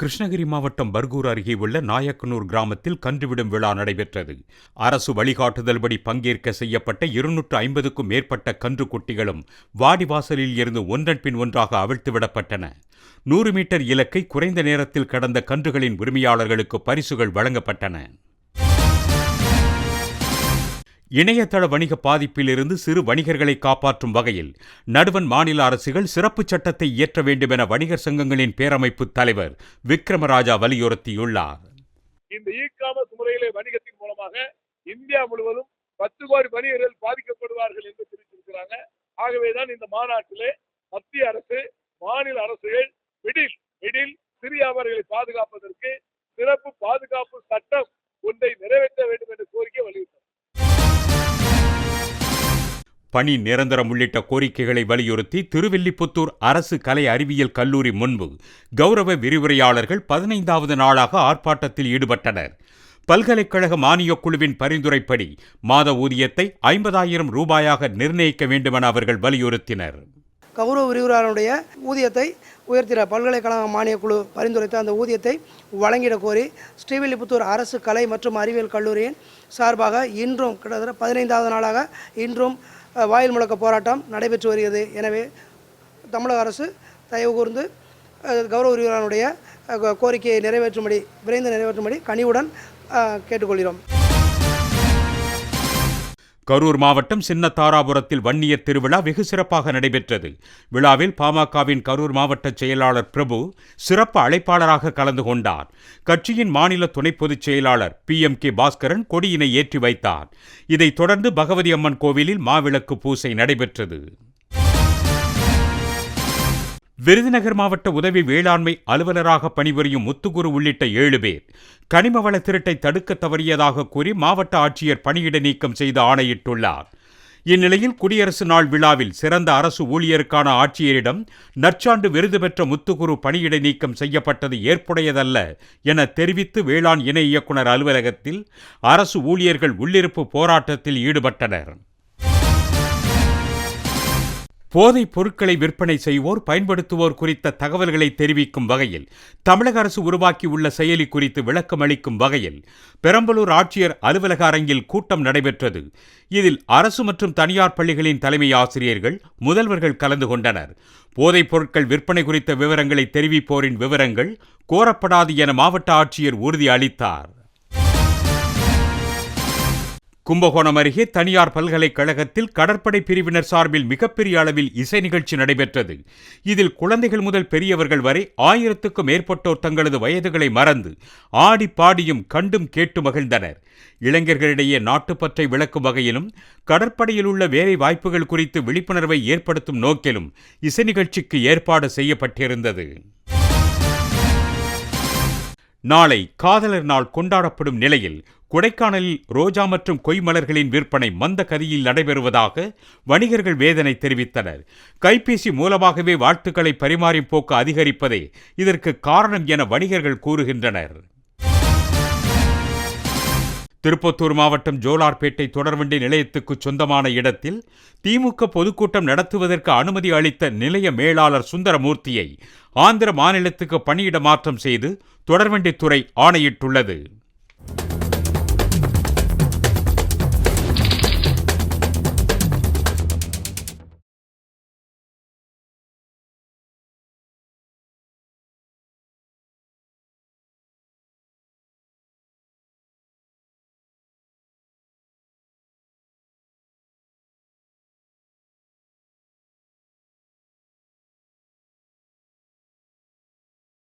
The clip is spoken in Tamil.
கிருஷ்ணகிரி மாவட்டம் பர்கூர் அருகே உள்ள நாயக்கனூர் கிராமத்தில் கன்றுவிடும் விழா நடைபெற்றது. அரசு வழிகாட்டுதல்படி பங்கேற்க செய்யப்பட்ட இருநூற்று ஐம்பதுக்கும் மேற்பட்ட கன்றுக்குட்டிகளும் வாடிவாசலில் இருந்து ஒன்றன் பின் ஒன்றாக அவிழ்த்து விடப்பட்டன. நூறு மீட்டர் இலக்கை குறைந்த நேரத்தில் கடந்த கன்றுகளின் உரிமையாளர்களுக்கு பரிசுகள் வழங்கப்பட்டன. இணையதள வணிக பாதிப்பிலிருந்து சிறு வணிகர்களை காப்பாற்றும் வகையில் நடுவன் மாநில அரசுகள் சிறப்பு சட்டத்தை இயற்ற வேண்டும் என வணிகர் சங்கங்களின் பேரமைப்பு தலைவர் விக்ரமராஜா வலியுறுத்தியுள்ளார். இந்த இ காமர்ஸ் முறையிலே வணிகத்தின் மூலமாக இந்தியா முழுவதும் பத்து கோடி வணிகர்கள் பாதிக்கப்படுவார்கள் என்று தெரிவித்திருக்கிறாங்க. ஆகவேதான் இந்த மாநாட்டிலே மத்திய அரசு மாநில அரசு பணி நிரந்தரம் உள்ளிட்ட கோரிக்கைகளை வலியுறுத்தி திருவில்லிபுத்தூர் அரசு கலை அறிவியல் கல்லூரி முன்பு கௌரவ விரிவுரையாளர்கள் பதினைந்தாவது நாளாக ஆர்ப்பாட்டத்தில் ஈடுபட்டனர். பல்கலைக்கழக மானியக் குழுவின் பரிந்துரைப்படி மாத ஊதியத்தை ஐம்பதாயிரம் ரூபாயாக நிர்ணயிக்க வேண்டுமென அவர்கள் வலியுறுத்தினர். கௌரவ விரிவுரையாளருடைய ஊதியத்தை உயர்த்திட பல்கலைக்கழக மானியக் குழு பரிந்துரைத்த அந்த ஊதியத்தை வழங்கிட கோரி ஸ்ரீவில்லிபுத்தூர் அரசு கலை மற்றும் அறிவியல் கல்லூரியின் சார்பாக இன்றும் கிட்டத்தட்ட பதினைந்தாவது நாளாக இன்றும் வாயில் முழக்க போராட்டம் நடைபெற்று வருகிறது. எனவே தமிழக அரசு தயவு கூர்ந்து கௌரவ விரிவுரையாளருடைய கோரிக்கையை நிறைவேற்றும்படி விரைந்து நிறைவேற்றும்படி கனிவுடன் கேட்டுக்கொள்கிறோம். கரூர் மாவட்டம் சின்னத்தாராபுரத்தில் வன்னியர் திருவிழா வெகு சிறப்பாக நடைபெற்றது. விழாவில் பாமகவின் கரூர் மாவட்ட செயலாளர் பிரபு சிறப்பு அழைப்பாளராக கலந்து கொண்டார். கட்சியின் மாநில துணை பொதுச் செயலாளர் பி எம் கே பாஸ்கரன் கொடியினை ஏற்றி வைத்தார். இதைத் தொடர்ந்து பகவதி அம்மன் கோவிலில் மாவிளக்கு பூசை நடைபெற்றது. விருதுநகர் மாவட்ட உதவி வேளாண்மை அலுவலராக பணிபுரியும் முத்துகுரு உள்ளிட்ட ஏழு பேர் கனிம வள திருட்டை தடுக்க தவறியதாக கூறி மாவட்ட ஆட்சியர் பணியிட நீக்கம் செய்து ஆணையிட்டுள்ளார். இந்நிலையில் குடியரசு நாள் விழாவில் சிறந்த அரசு ஊழியருக்கான ஆட்சியரிடம் நற்சாண்டு விருது பெற்ற முத்துகுரு பணியிட நீக்கம் செய்யப்பட்டது ஏற்புடையதல்ல என தெரிவித்து வேளாண் இணை இயக்குனர் அலுவலகத்தில் அரசு ஊழியர்கள் உள்ளிருப்பு போராட்டத்தில் ஈடுபட்டனர். போதைப் பொருட்களை விற்பனை செய்வோர் பயன்படுத்துவோர் குறித்த தகவல்களை தெரிவிக்கும் வகையில் தமிழக அரசு உருவாக்கியுள்ள செயலி குறித்து விளக்கம் அளிக்கும் வகையில் பெரம்பலூர் ஆட்சியர் அலுவலக அரங்கில் கூட்டம் நடைபெற்றது. இதில் அரசு மற்றும் தனியார் பள்ளிகளின் தலைமை ஆசிரியர்கள் முதல்வர்கள் கலந்து கொண்டனர். போதைப் பொருட்கள் விற்பனை குறித்த விவரங்களை தெரிவிப்போரின் விவரங்கள் கோரப்படாது என மாவட்ட ஆட்சியர் உறுதி அளித்தார். கும்பகோணம் அருகே தனியார் பல்கலைக்கழகத்தில் கடற்படை பிரிவினர் சார்பில் மிகப்பெரிய அளவில் இசை நிகழ்ச்சி நடைபெற்றது. இதில் குழந்தைகள் முதல் பெரியவர்கள் வரை ஆயிரத்துக்கும் மேற்பட்டோர் தங்களது வயதுகளை மறந்து ஆடி பாடியும் கண்டும் கேட்டு மகிழ்ந்தனர். இளைஞர்களிடையே நாட்டுப்பற்றை விளக்கும் வகையிலும் கடற்படையில் உள்ள வேலை வாய்ப்புகள் குறித்து விழிப்புணர்வை ஏற்படுத்தும் நோக்கிலும் இசை நிகழ்ச்சிக்கு ஏற்பாடு செய்யப்பட்டிருந்தது. நாளை காதலர் நாள் கொண்டாடப்படும் நிலையில் கொடைக்கானலில் ரோஜா மற்றும் கொய்மலர்களின் விற்பனை மந்த கதியில் நடைபெறுவதாக வணிகர்கள் வேதனை தெரிவித்தனர். கைபேசி மூலமாகவே வாழ்த்துக்களை பரிமாறும் போக்கு அதிகரிப்பதே இதற்கு காரணம் என வணிகர்கள் கூறுகின்றனர். திருப்பத்தூர் மாவட்டம் ஜோலார்பேட்டை தொடர்வண்டி நிலையத்துக்கு சொந்தமான இடத்தில் திமுக பொதுக்கூட்டம் நடத்துவதற்கு அனுமதி அளித்த நிலைய மேலாளர் சுந்தரமூர்த்தியை ஆந்திர மாநிலத்துக்கு பணியிட மாற்றம் செய்து தொடர்வண்டித்துறை ஆணையிட்டுள்ளது.